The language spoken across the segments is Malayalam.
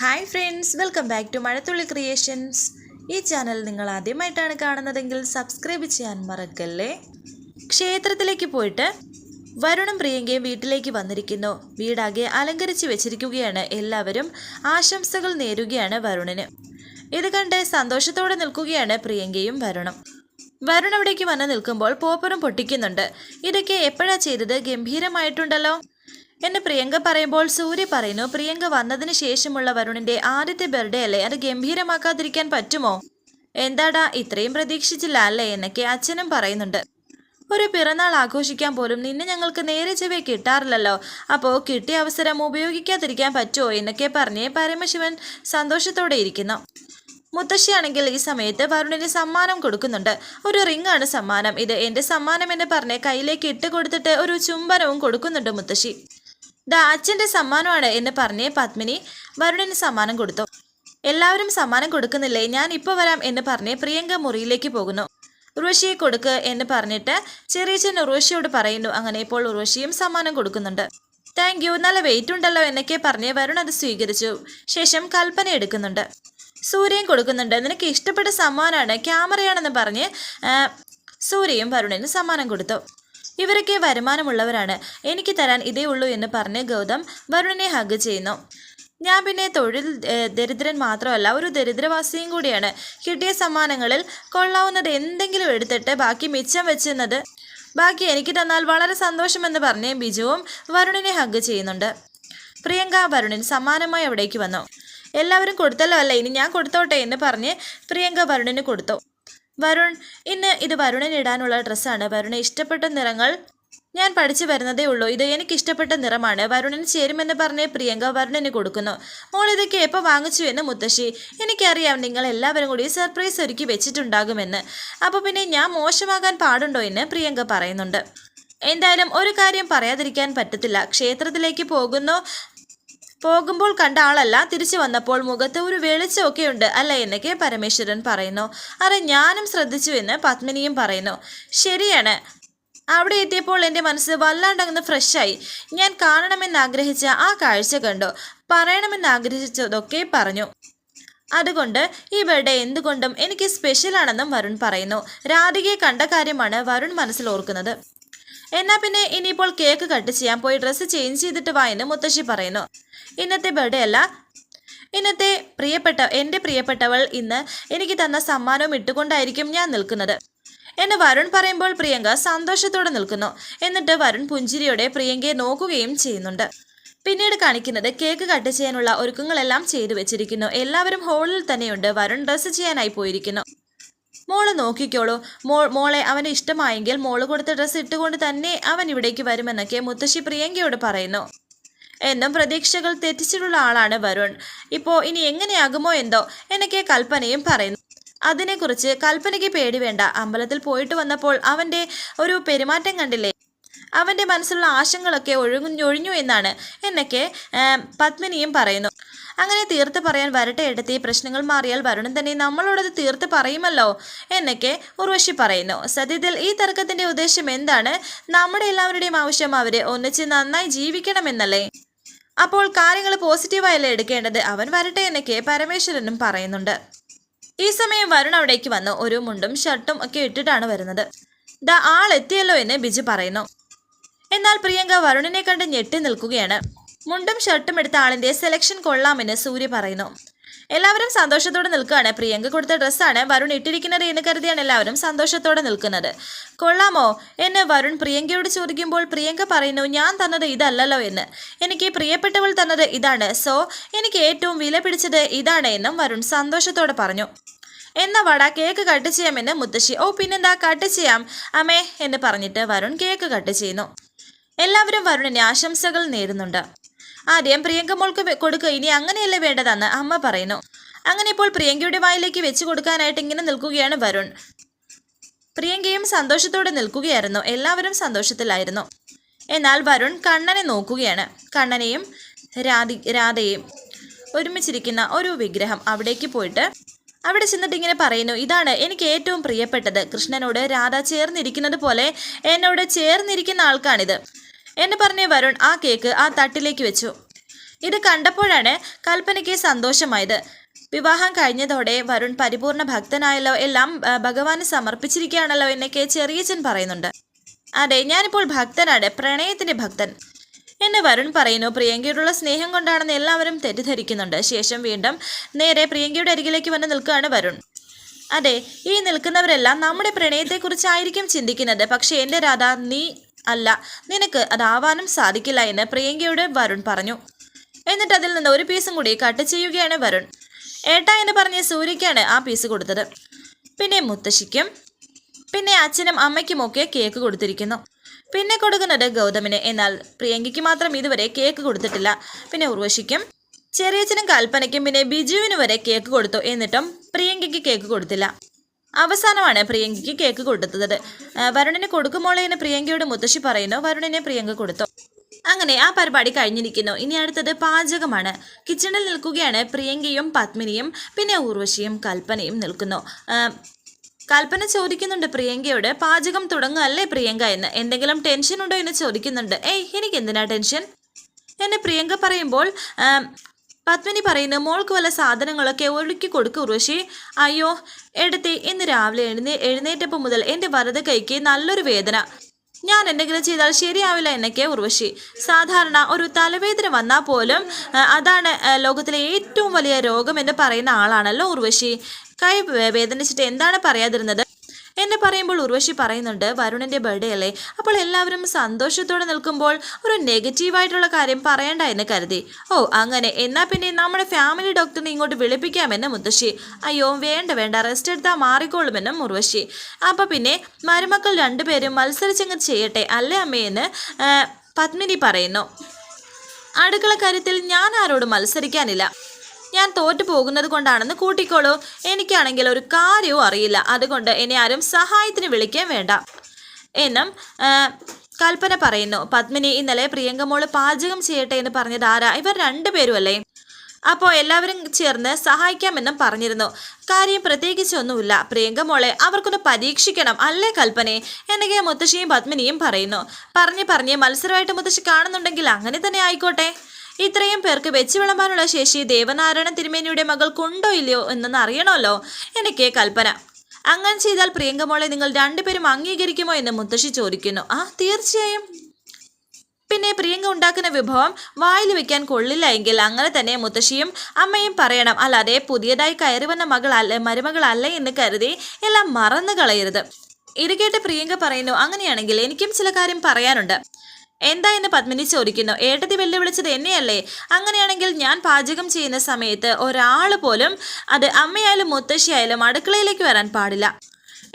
Hi friends welcome back to Mazhathulli creations ഈ ചാനൽ നിങ്ങൾ ആദ്യമായിട്ടാണ് കാണുന്നതെങ്കിൽ സബ്സ്ക്രൈബ് ചെയ്യാൻ മറക്കല്ലേ? ക്ഷേത്രത്തിലേക്ക് പോയിട്ട് വരുണും പ്രിയങ്കയും വീട്ടിലേക്ക് വന്നിരിക്കുന്നു. വീടാകെ അലങ്കരിച്ച് വെച്ചിരിക്കുകയാണ് എല്ലാവരും. ആശംസകൾ നേരുകയാണ് വരുണിന്. ഇത് കണ്ട് സന്തോഷത്തോടെ നിൽക്കുകയാണ് പ്രിയങ്കയും വരുണും. വരുൺ അവിടേക്ക് വന്ന് നിൽക്കുമ്പോൾ പോപ്പറും പൊട്ടിക്കുന്നുണ്ട്. ഇതൊക്കെ എപ്പോഴാ ചെയ്തത്? ഗംഭീരമായിട്ടുണ്ടല്ലോ. എന്നെ പ്രിയങ്ക പറയുമ്പോൾ സൂര്യ പറയുന്നു പ്രിയങ്ക വന്നതിന് ശേഷമുള്ള വരുണിന്റെ ആദ്യത്തെ ബർത്ത്ഡേ അല്ലേ? അത് ഗംഭീരമാക്കാതിരിക്കാൻ പറ്റുമോ? എന്താടാ ഇത്രയും പ്രതീക്ഷിച്ചില്ല അല്ലേ? എന്നൊക്കെ അച്ഛനും പറയുന്നുണ്ട്. ഒരു പിറന്നാൾ ആഘോഷിക്കാൻ പോലും നിന്നെ ഞങ്ങൾക്ക് നേരെ ചെവേ കിട്ടാറില്ലല്ലോ. അപ്പോൾ കിട്ടിയ അവസരം ഉപയോഗിക്കാതിരിക്കാൻ പറ്റുമോ? എന്നൊക്കെ പറഞ്ഞ് പരമശിവൻ സന്തോഷത്തോടെ ഇരിക്കുന്നു. മുത്തശ്ശിയാണെങ്കിൽ ഈ സമയത്ത് വരുണിന് സമ്മാനം കൊടുക്കുന്നുണ്ട്. ഒരു റിംഗ് ആണ് സമ്മാനം. ഇത് എന്റെ സമ്മാനം എന്ന് പറഞ്ഞ് കയ്യിലേക്ക് ഇട്ട് കൊടുത്തിട്ട് ഒരു ചുംബനവും കൊടുക്കുന്നുണ്ട് മുത്തശ്ശി. ദാ അച്ഛന്റെ സമ്മാനമാണ് എന്ന് പറഞ്ഞ് പത്മിനി വരുണിന് സമ്മാനം കൊടുത്തു. എല്ലാവരും സമ്മാനം കൊടുക്കുന്നില്ലേ? ഞാൻ ഇപ്പോൾ വരാം എന്ന് പറഞ്ഞ് പ്രിയങ്ക മുറിയിലേക്ക് പോകുന്നു. ഉർവശിയെ കൊടുക്ക് എന്ന് പറഞ്ഞിട്ട് ചെറിയച്ഛൻ ഉർവശിയോട് പറയുന്നു. അങ്ങനെ ഇപ്പോൾ ഉർവശിയും സമ്മാനം കൊടുക്കുന്നുണ്ട്. താങ്ക് യു നല്ല വെയിറ്റ് ഉണ്ടല്ലോ എന്നൊക്കെ പറഞ്ഞ് വരുൺ അത് സ്വീകരിച്ചു. ശേഷം കൽപ്പന എടുക്കുന്നുണ്ട്. സൂര്യൻ കൊടുക്കുന്നുണ്ട്. നിനക്ക് ഇഷ്ടപ്പെട്ട സമ്മാനമാണ് ക്യാമറയാണെന്ന് പറഞ്ഞ് സൂര്യയും വരുണിന് സമ്മാനം കൊടുത്തു. ഇവരൊക്കെ വരുമാനമുള്ളവരാണ്. എനിക്ക് തരാൻ ഇതേ ഉള്ളൂ എന്ന് പറഞ്ഞ് ഗൗതം വരുണനെ ഹഗ് ചെയ്യുന്നു. ഞാൻ പിന്നെ തൊഴിൽ ദരിദ്രൻ മാത്രമല്ല ഒരു ദരിദ്രവാസിയും കൂടിയാണ്. കിട്ടിയ സമ്മാനങ്ങളിൽ കൊള്ളാവുന്നത് എന്തെങ്കിലും എടുത്തിട്ട് ബാക്കി മിച്ചം വെച്ചെന്നത് ബാക്കി എനിക്ക് തന്നാൽ വളരെ സന്തോഷമെന്ന് പറഞ്ഞ് ബിജുവും വരുണിനെ ഹഗ് ചെയ്യുന്നുണ്ട്. പ്രിയങ്ക വരുണിൻ സമ്മാനമായി അവിടേക്ക് വന്നു. എല്ലാവരും കൊടുത്തല്ലോ അല്ല? ഇനി ഞാൻ കൊടുത്തോട്ടെ എന്ന് പറഞ്ഞ് പ്രിയങ്ക വരുണിന് കൊടുത്തു. വരുൺ ഇന്ന് ഇത് വരുണിന് ഇടാനുള്ള ഡ്രസ്സാണ്. വരുണ് ഇഷ്ടപ്പെട്ട നിറങ്ങൾ ഞാൻ പഠിച്ചു വരുന്നതേ ഉള്ളൂ. ഇത് എനിക്ക് ഇഷ്ടപ്പെട്ട നിറമാണ്. വരുണിന് ചേരുമെന്ന് പറഞ്ഞ് പ്രിയങ്ക വരുണിന് കൊടുക്കുന്നു. മോൾ ഇതൊക്കെ എപ്പോൾ വാങ്ങിച്ചു എന്ന് മുത്തശ്ശി എനിക്കറിയാം നിങ്ങൾ എല്ലാവരും കൂടി സർപ്രൈസ് ഒരുക്കി വെച്ചിട്ടുണ്ടാകുമെന്ന്. അപ്പോൾ പിന്നെ ഞാൻ മോശമാകാൻ പാടുണ്ടോ എന്ന് പ്രിയങ്ക പറയുന്നുണ്ട്. എന്തായാലും ഒരു കാര്യം പറയാതിരിക്കാൻ പറ്റത്തില്ല. ക്ഷേത്രത്തിലേക്ക് പോകുന്നു. പോകുമ്പോൾ കണ്ട ആളല്ല. തിരിച്ചു വന്നപ്പോൾ മുഖത്ത് ഒരു വെളിച്ചമൊക്കെയുണ്ട് അല്ല എന്നൊക്കെ പരമേശ്വരൻ പറയുന്നു. അറെ ഞാനും ശ്രദ്ധിച്ചു എന്ന് പത്മിനിയും പറയുന്നു. ശരിയാണ്. അവിടെ എത്തിയപ്പോൾ എന്റെ മനസ്സ് വല്ലാണ്ടങ്ങ് ഫ്രഷായി. ഞാൻ കാണണമെന്ന് ആഗ്രഹിച്ച ആ കാഴ്ച കണ്ടു. പറയണമെന്ന് ആഗ്രഹിച്ചതൊക്കെ പറഞ്ഞു. അതുകൊണ്ട് ബർത്ത്ഡേ എന്തുകൊണ്ടും എനിക്ക് സ്പെഷ്യലാണെന്നും വരുൺ പറയുന്നു. രാധികയെ കണ്ട കാര്യമാണ് വരുൺ മനസ്സിൽ ഓർക്കുന്നത്. എന്നാ പിന്നെ ഇനിയിപ്പോൾ കേക്ക് കട്ട് ചെയ്യാൻ പോയി ഡ്രസ്സ് ചേഞ്ച് ചെയ്തിട്ട് വാ എന്ന് മുത്തശ്ശി പറയുന്നു. ഇന്നത്തെ ബർത്ത്ഡേ അല്ല. ഇന്നത്തെ പ്രിയപ്പെട്ട എന്റെ പ്രിയപ്പെട്ടവൾ ഇന്ന് എനിക്ക് തന്ന സമ്മാനവും ഇട്ടുകൊണ്ടായിരിക്കും ഞാൻ നിൽക്കുന്നത്. എന്ന് വരുൺ പറയുമ്പോൾ പ്രിയങ്ക സന്തോഷത്തോടെ നിൽക്കുന്നു. എന്നിട്ട് വരുൺ പുഞ്ചിരിയോടെ പ്രിയങ്കയെ നോക്കുകയും ചെയ്യുന്നുണ്ട്. പിന്നീട് കാണിക്കുന്നത് കേക്ക് കട്ട് ചെയ്യാനുള്ള ഒരുക്കങ്ങളെല്ലാം ചെയ്തു വെച്ചിരിക്കുന്നു. എല്ലാവരും ഹോളിൽ തന്നെയുണ്ട്. വരുൺ ഡ്രസ്സ് ചെയ്യാനായി പോയിരിക്കുന്നു. മോൾ നോക്കിക്കോളൂ. മോ മോളെ അവന് ഇഷ്ടമായെങ്കിൽ മോൾ കൊടുത്ത ഡ്രസ്സ് ഇട്ടുകൊണ്ട് തന്നെ അവൻ ഇവിടേക്ക് വരുമെന്നൊക്കെ മുത്തശ്ശി പ്രിയങ്കയോട് പറയുന്നു. എന്നും പ്രതീക്ഷകൾ തെറ്റിച്ചിട്ടുള്ള ആളാണ് വരുൺ. ഇപ്പോൾ ഇനി എങ്ങനെയാകുമോ എന്തോ എന്നൊക്കെ കൽപ്പനയും പറയുന്നു. അതിനെക്കുറിച്ച് കൽപ്പനയ്ക്ക് പേടി വേണ്ട. അമ്പലത്തിൽ പോയിട്ട് വന്നപ്പോൾ അവന്റെ ഒരു പെരുമാറ്റം കണ്ടില്ലേ? അവന്റെ മനസ്സിലുള്ള ആശങ്കകളൊക്കെ ഒഴുകുഞ്ഞു ഒഴിഞ്ഞു എന്നാണ് എന്നൊക്കെ പത്മിനിയും പറയുന്നു. അങ്ങനെ തീർത്ത് പറയാൻ വരട്ടെ എടുത്ത് പ്രശ്നങ്ങൾ മാറിയാൽ വരുണൻ തന്നെ നമ്മളോടത് തീർത്ത് പറയുമല്ലോ എന്നൊക്കെ ഉർവശി പറയുന്നു. സത്യത്തിൽ ഈ തർക്കത്തിന്റെ ഉദ്ദേശം എന്താണ്? നമ്മുടെ എല്ലാവരുടെയും ആവശ്യം അവരെ ഒന്നിച്ച് നന്നായി ജീവിക്കണമെന്നല്ലേ? അപ്പോൾ കാര്യങ്ങൾ പോസിറ്റീവായല്ലേ എടുക്കേണ്ടത്? അവൻ വരട്ടെ എന്നൊക്കെ പരമേശ്വരനും പറയുന്നുണ്ട്. ഈ സമയം വരുൺ അവിടേക്ക് വന്നു. ഒരു മുണ്ടും ഷർട്ടും ഒക്കെ ഇട്ടിട്ടാണ് വരുന്നത്. ദ ആൾ എത്തിയല്ലോ എന്ന് ബിജു പറയുന്നു. എന്നാൽ പ്രിയങ്ക വരുണിനെ കണ്ട് ഞെട്ടി നിൽക്കുകയാണ്. മുണ്ടും ഷർട്ടും എടുത്ത ആളിന്റെ സെലക്ഷൻ കൊള്ളാമെന്ന് സൂര്യ പറയുന്നു. എല്ലാവരും സന്തോഷത്തോടെ നിൽക്കുകയാണ്. പ്രിയങ്ക കൊടുത്ത ഡ്രസ്സാണ് വരുൺ ഇട്ടിരിക്കുന്നത് എന്ന് കരുതിയാണ് എല്ലാവരും സന്തോഷത്തോടെ നിൽക്കുന്നത്. കൊള്ളാമോ? എന്ന് വരുൺ പ്രിയങ്കയോട് ചോദിക്കുമ്പോൾ പ്രിയങ്ക പറയുന്നു ഞാൻ തന്നത് ഇതല്ലല്ലോ എന്ന്. എനിക്ക് പ്രിയപ്പെട്ടവൾ തന്നത് ഇതാണ്. സോ എനിക്ക് ഏറ്റവും വില പിടിച്ചത് ഇതാണ് എന്നും വരുൺ സന്തോഷത്തോടെ പറഞ്ഞു. എന്ന വട കേക്ക് കട്ട് ചെയ്യാമെന്ന് മുത്തശ്ശി. ഓ പിന്നെന്താ? കട്ട് ചെയ്യാം. അമ്മേ എന്ന് പറഞ്ഞിട്ട് വരുൺ കേക്ക് കട്ട് ചെയ്യുന്നു. എല്ലാവരും വരുണിന് ആശംസകൾ നേരുന്നുണ്ട്. ആദ്യം പ്രിയങ്ക മോൾക്ക് കൊടുക്കുക ഇനി അങ്ങനെയല്ലേ വേണ്ടതെന്ന് അമ്മ പറയുന്നു. അങ്ങനെ ഇപ്പോൾ പ്രിയങ്കയുടെ വായിലേക്ക് വെച്ച് കൊടുക്കാനായിട്ട് ഇങ്ങനെ നിൽക്കുകയാണ് വരുൺ. പ്രിയങ്കയും സന്തോഷത്തോടെ നിൽക്കുകയായിരുന്നു. എല്ലാവരും സന്തോഷത്തിലായിരുന്നു. എന്നാൽ വരുൺ കണ്ണനെ നോക്കുകയാണ്. കണ്ണനെയും രാധി രാധയെയും ഒരുമിച്ചിരിക്കുന്ന ഒരു വിഗ്രഹം അവിടേക്ക് പോയിട്ട് അവിടെ ചെന്നിട്ട് ഇങ്ങനെ പറയുന്നു ഇതാണ് എനിക്ക് ഏറ്റവും പ്രിയപ്പെട്ടത്. കൃഷ്ണനോട് രാധ ചേർന്നിരിക്കുന്നത് പോലെ എന്നോട് ചേർന്നിരിക്കുന്ന ആൾക്കാണിത്. എന്ന് പറഞ്ഞ് വരുൺ ആ കേക്ക് ആ തട്ടിലേക്ക് വെച്ചു. ഇത് കണ്ടപ്പോഴാണ് കൽപ്പനയ്ക്ക് സന്തോഷമായത്. വിവാഹം കഴിഞ്ഞതോടെ വരുൺ പരിപൂർണ ഭക്തനായല്ലോ എല്ലാം ഭഗവാന് സമർപ്പിച്ചിരിക്കുകയാണല്ലോ എന്നൊക്കെ ചെറിയച്ചൻ പറയുന്നുണ്ട്. അതെ ഞാനിപ്പോൾ ഭക്തനാണ് പ്രണയത്തിന്റെ ഭക്തൻ എന്ന് വരുൺ പറയുന്നു. പ്രിയങ്കയോടുള്ള സ്നേഹം കൊണ്ടാണെന്ന് എല്ലാവരും തെറ്റിദ്ധരിക്കുന്നുണ്ട്. ശേഷം വീണ്ടും നേരെ പ്രിയങ്കയുടെ അരികിലേക്ക് വന്ന് നിൽക്കുകയാണ് വരുൺ. അതെ ഈ നിൽക്കുന്നവരെല്ലാം നമ്മുടെ പ്രണയത്തെക്കുറിച്ചായിരിക്കും ചിന്തിക്കുന്നത്. പക്ഷേ എന്റെ രാധ നീ അല്ല നിനക്ക് അതാവാനും സാധിക്കില്ല എന്ന് പ്രിയങ്കയോട് വരുൺ പറഞ്ഞു. എന്നിട്ട് അതിൽ നിന്ന് ഒരു പീസും കൂടി കട്ട് ചെയ്യുകയാണ് വരുൺ. ഏട്ട എന്ന് പറഞ്ഞ് സൂര്യയ്ക്കാണ് ആ പീസ് കൊടുത്തത്. പിന്നെ മുത്തശ്ശിക്കും പിന്നെ അച്ഛനും അമ്മയ്ക്കുമൊക്കെ കേക്ക് കൊടുത്തിരിക്കുന്നു. പിന്നെ കൊടുക്കുന്നത് ഗൗതമിന് എന്നാൽ പ്രിയങ്കയ്ക്ക് മാത്രം ഇതുവരെ കേക്ക് കൊടുത്തിട്ടില്ല. പിന്നെ ഉർവശിക്കും ചെറിയച്ഛനും കൽപ്പനയ്ക്കും പിന്നെ ബിജുവിന് വരെ കേക്ക് കൊടുത്തു. എന്നിട്ടും പ്രിയങ്കയ്ക്ക് കേക്ക് കൊടുത്തില്ല. അവസാനമാണ് പ്രിയങ്കയ്ക്ക് കേക്ക് കൊടുത്തത്. വരുണിന് കൊടുക്കുമോളെ എന്ന് പ്രിയങ്കയോട് മുത്തശ്ശി പറയുന്നു. വരുണിനെ പ്രിയങ്ക കൊടുത്തു. അങ്ങനെ ആ പരിപാടി കഴിഞ്ഞിരിക്കുന്നു. ഇനി അടുത്തത് പാചകമാണ്. കിച്ചണിൽ നിൽക്കുകയാണ് പ്രിയങ്കയും പത്മിനിയും. പിന്നെ ഊർവശിയും കൽപ്പനയും നിൽക്കുന്നു. കൽപ്പന ചോദിക്കുന്നുണ്ട് പ്രിയങ്കയോട് പാചകം തുടങ്ങുകയല്ലേ പ്രിയങ്ക എന്ന്? എന്തെങ്കിലും ടെൻഷൻ ഉണ്ടോ? എന്ന് ചോദിക്കുന്നുണ്ട്. ഏയ് എനിക്ക് എന്തിനാ ടെൻഷൻ? എന്നെ പ്രിയങ്ക പറയുമ്പോൾ പത്മിനി പറയുന്നു മോൾക്ക് വല്ല സാധനങ്ങളൊക്കെ ഒഴുക്കി കൊടുക്കും ഉർവശി. അയ്യോ എടുത്തി ഇന്ന് രാവിലെ എഴുന്നേ എഴുന്നേറ്റപ്പോൾ മുതൽ എന്റെ വലത് കൈക്ക് നല്ലൊരു വേദന. ഞാൻ എന്തെങ്കിലും ചെയ്താൽ ശരിയാവില്ല എന്നൊക്കെ ഉർവശി. സാധാരണ ഒരു തലവേദന വന്നാൽ പോലും അതാണ് ലോകത്തിലെ ഏറ്റവും വലിയ രോഗം എന്ന് പറയുന്ന ആളാണല്ലോ ഉർവശി. കൈ വേദനിച്ചിട്ട് എന്താണ് പറയാതിരുന്നത്? എന്ന് പറയുമ്പോൾ ഉർവശി പറയുന്നുണ്ട് വരുണിന്റെ ബർത്ത്ഡേ അല്ലേ? അപ്പോൾ എല്ലാവരും സന്തോഷത്തോടെ നിൽക്കുമ്പോൾ ഒരു നെഗറ്റീവായിട്ടുള്ള കാര്യം പറയണ്ട എന്ന് കരുതി. ഓ അങ്ങനെ. എന്നാ പിന്നെ നമ്മുടെ ഫാമിലി ഡോക്ടറിനെ ഇങ്ങോട്ട് വിളിപ്പിക്കാമെന്ന് മുത്തശ്ശി. അയ്യോ വേണ്ട വേണ്ട. റെസ്റ്റ് എടുത്താൽ മാറിക്കോളുമെന്നും ഉർവശി. അപ്പൊ പിന്നെ മരുമക്കൾ രണ്ടുപേരും മത്സരിച്ചങ്ങ് ചെയ്യട്ടെ അല്ലേ അമ്മയെന്ന് പത്മിനി പറയുന്നു. അടുക്കള കാര്യത്തിൽ ഞാൻ ആരോടും മത്സരിക്കാനില്ല. ഞാൻ തോറ്റു പോകുന്നത് കൊണ്ടാണെന്ന് കൂട്ടിക്കോളൂ. എനിക്കാണെങ്കിൽ ഒരു കാര്യവും അറിയില്ല. അതുകൊണ്ട് എന്നെ ആരും സഹായത്തിന് വിളിക്കാൻ വേണ്ട. എന്നും കൽപ്പന പറയുന്നു. പത്മിനി ഇന്നലെ പ്രിയങ്കമോൾ പാചകം ചെയ്യട്ടെ എന്ന് പറഞ്ഞത് ആരാ? ഇവർ രണ്ടുപേരും അല്ലേ അപ്പോൾ എല്ലാവരും ചേർന്ന് സഹായിക്കാമെന്നും പറഞ്ഞിരുന്നു. കാര്യം പ്രത്യേകിച്ചൊന്നുമില്ല. പ്രിയങ്ക മോളെ അവർക്കൊന്ന് പരീക്ഷിക്കണം അല്ലേ കൽപ്പനെ? എന്നൊക്കെ മുത്തശ്ശിയും പത്മിനിയും പറയുന്നു. പറഞ്ഞ് പറഞ്ഞ് മത്സരമായിട്ട് മുത്തശ്ശി കാണുന്നുണ്ടെങ്കിൽ അങ്ങനെ തന്നെ ആയിക്കോട്ടെ. ഇത്രയും പേർക്ക് വെച്ച് വിളമ്പാനുള്ള ശേഷി ദേവനാരായണ തിരുമേനിയുടെ മകൾക്കുണ്ടോ ഇല്ലയോ എന്നൊന്ന് അറിയണമല്ലോ. എനിക്ക് കൽപ്പന. അങ്ങനെ ചെയ്താൽ പ്രിയങ്കമോളെ നിങ്ങൾ രണ്ടുപേരും അംഗീകരിക്കുമോ എന്ന് മുത്തശ്ശി ചോദിക്കുന്നു. ആ തീർച്ചയായും. പിന്നെ പ്രിയങ്ക ഉണ്ടാക്കുന്ന വിഭവം വായിൽ വെക്കാൻ കൊള്ളില്ല എങ്കിൽ അങ്ങനെ തന്നെ മുത്തശ്ശിയും അമ്മയും പറയണം. അല്ലാതെ പുതിയതായി കയറി വന്ന മകളല്ല മരുമകളല്ല എന്ന് കരുതി എല്ലാം മറന്നു കളയരുത്. ഇത് കേട്ട് പ്രിയങ്ക പറയുന്നു അങ്ങനെയാണെങ്കിൽ എനിക്കും ചില കാര്യം പറയാനുണ്ട്. എന്താ എന്ന് പത്മിനി ചോദിക്കുന്നു. ഏട്ടത്തി വെല്ലുവിളിച്ചത് എന്നെയല്ലേ? അങ്ങനെയാണെങ്കിൽ ഞാൻ പാചകം ചെയ്യുന്ന സമയത്ത് ഒരാൾ പോലും അത് അമ്മയായാലും മുത്തശ്ശിയായാലും അടുക്കളയിലേക്ക് വരാൻ പാടില്ല.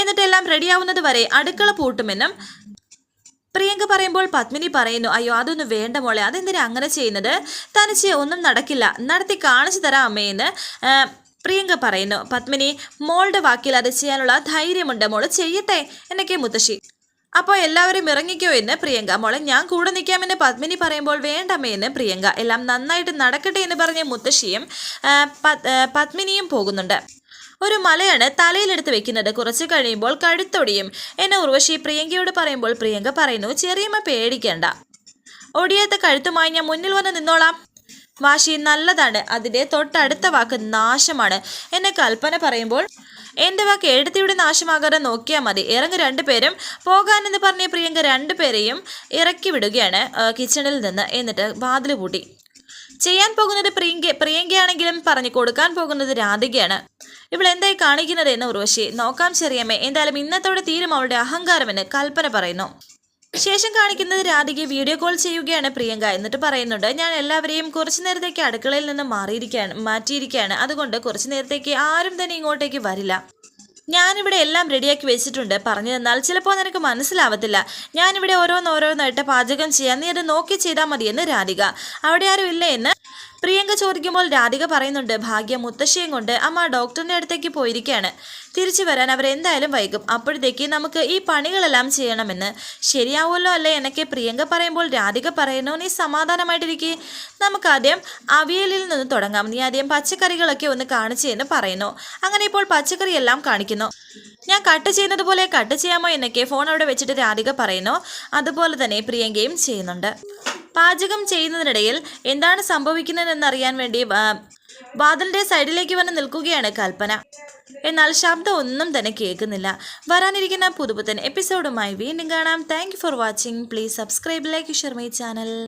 എന്നിട്ടെല്ലാം റെഡിയാവുന്നത് വരെ അടുക്കള പൂട്ടുമെന്നും പ്രിയങ്ക പറയുമ്പോൾ പത്മിനി പറയുന്നു അയ്യോ അതൊന്നും വേണ്ട മോളെ. അതെന്തിനാ അങ്ങനെ ചെയ്യുന്നത്? തനിച്ച് ഒന്നും നടക്കില്ല. നടത്തി കാണിച്ചു തരാം അമ്മയെന്ന് പ്രിയങ്ക പറയുന്നു. പത്മിനി മോളുടെ വാക്കിൽ അത് ചെയ്യാനുള്ള ധൈര്യമുണ്ട് മോൾ. ചെയ്യട്ടെ. എന്നൊക്കെ മുത്തശ്ശി അപ്പോൾ എല്ലാവരും ഇറങ്ങിക്കോ എന്ന് പ്രിയങ്ക. മോളെ ഞാൻ കൂടെ നിൽക്കാമെന്ന് പത്മിനി പറയുമ്പോൾ വേണ്ടമ്മേ എന്ന് പ്രിയങ്ക. എല്ലാം നന്നായിട്ട് നടക്കട്ടെ എന്ന് പറഞ്ഞ മുത്തശ്ശിയും പത്മിനിയും പോകുന്നുണ്ട്. ഒരു മലയാണ് തലയിലെടുത്ത് വെക്കുന്നത്. കുറച്ച് കഴിയുമ്പോൾ കഴുത്തൊടിയും. എന്നെ ഉർവശി പ്രിയങ്കയോട് പറയുമ്പോൾ പ്രിയങ്ക പറയുന്നു ചെറിയമ്മ പേടിക്കേണ്ട. ഒടിയാത്ത കഴുത്തുമായി ഞാൻ മുന്നിൽ വന്ന് നിന്നോളാം. വാശി നല്ലതാണ്. അതിന്റെ തൊട്ടടുത്ത വാക്ക് നാശമാണ്. എന്നെ കൽപ്പന പറയുമ്പോൾ എന്റെ വാക്ക് എഴുത്തിയുടെ നാശമാകാതെ നോക്കിയാൽ മതി. ഇറങ്ങി രണ്ടുപേരും പോകാനെന്ന് പറഞ്ഞ പ്രിയങ്ക രണ്ടുപേരെയും ഇറക്കി വിടുകയാണ് കിച്ചണിൽ നിന്ന്. എന്നിട്ട് വാതിൽ പൂട്ടി. ചെയ്യാൻ പോകുന്നത് പ്രിയങ്ക പ്രിയങ്കയാണെങ്കിലും പറഞ്ഞു കൊടുക്കാൻ പോകുന്നത് രാധികയാണ്. ഇവൾ എന്തായി കാണിക്കുന്നത് എന്ന് ഉർവശി നോക്കാം ചെറിയമ്മേ എന്തായാലും ഇന്നത്തോടെ തീരും അവളുടെ അഹങ്കാരമെന്ന് കൽപ്പന പറയുന്നു. ശേഷം കാണിക്കുന്നത് രാധികയെ വീഡിയോ കോൾ ചെയ്യുകയാണ് പ്രിയങ്ക. എന്നിട്ട് പറയുന്നുണ്ട് ഞാൻ എല്ലാവരെയും കുറച്ചു നേരത്തേക്ക് അടുക്കളയിൽ നിന്ന് മാറിയിരിക്കുകയാണ് മാറ്റിയിരിക്കുകയാണ് അതുകൊണ്ട് കുറച്ചു നേരത്തേക്ക് ആരും തന്നെ ഇങ്ങോട്ടേക്ക് വരില്ല. ഞാനിവിടെ എല്ലാം റെഡിയാക്കി വെച്ചിട്ടുണ്ട്. പറഞ്ഞു തന്നാൽ ചിലപ്പോൾ നിനക്ക് മനസ്സിലാവത്തില്ല. ഞാനിവിടെ ഓരോന്നോരോന്നായിട്ട് പാചകം ചെയ്യാൻ നീ അത് നോക്കി ചെയ്താൽ മതിയെന്ന് രാധിക. അവിടെ ആരും ഇല്ല എന്ന് പ്രിയങ്ക ചോദിക്കുമ്പോൾ രാധിക പറയുന്നുണ്ട് ഭാഗ്യം മുത്തശ്ശിയും കൊണ്ട് അമ്മ ഡോക്ടറിന്റെ അടുത്തേക്ക് പോയിരിക്കുകയാണ് തിരിച്ചു വരാൻ അവരെന്തായാലും വൈകും. അപ്പോഴത്തേക്ക് നമുക്ക് ഈ പണികളെല്ലാം ചെയ്യണമെന്ന്. ശരിയാവുമല്ലോ അല്ലേ? എന്നൊക്കെ പ്രിയങ്ക പറയുമ്പോൾ രാധിക പറയുന്നു നീ സമാധാനമായിട്ടിരിക്കേ. നമുക്കാദ്യം അവിയലിൽ നിന്ന് തുടങ്ങാം. നീ ആദ്യം പച്ചക്കറികളൊക്കെ ഒന്ന് കാണിച്ചു എന്ന് പറയുന്നു. അങ്ങനെ ഇപ്പോൾ പച്ചക്കറി എല്ലാം കാണിക്കുന്നു. ഞാൻ കട്ട് ചെയ്യുന്നത് പോലെ കട്ട് ചെയ്യാമോ? എന്നൊക്കെ ഫോൺ അവിടെ വെച്ചിട്ട് രാധിക പറയുന്നു. അതുപോലെ തന്നെ പ്രിയങ്കയും ചെയ്യുന്നുണ്ട്. പാചകം ചെയ്യുന്നതിനിടയിൽ എന്താണ് സംഭവിക്കുന്നതെന്നറിയാൻ വേണ്ടി വാതിലിന്റെ സൈഡിലേക്ക് വന്ന് നിൽക്കുകയാണ് കൽപ്പന. എന്നാൽ ശബ്ദം ഒന്നും തന്നെ കേൾക്കുന്നില്ല. വരാനിരിക്കുന്ന പുതുപുത്തൻ എപ്പിസോഡുമായി വീണ്ടും കാണാം. Thank for watching please subscribe like share my channel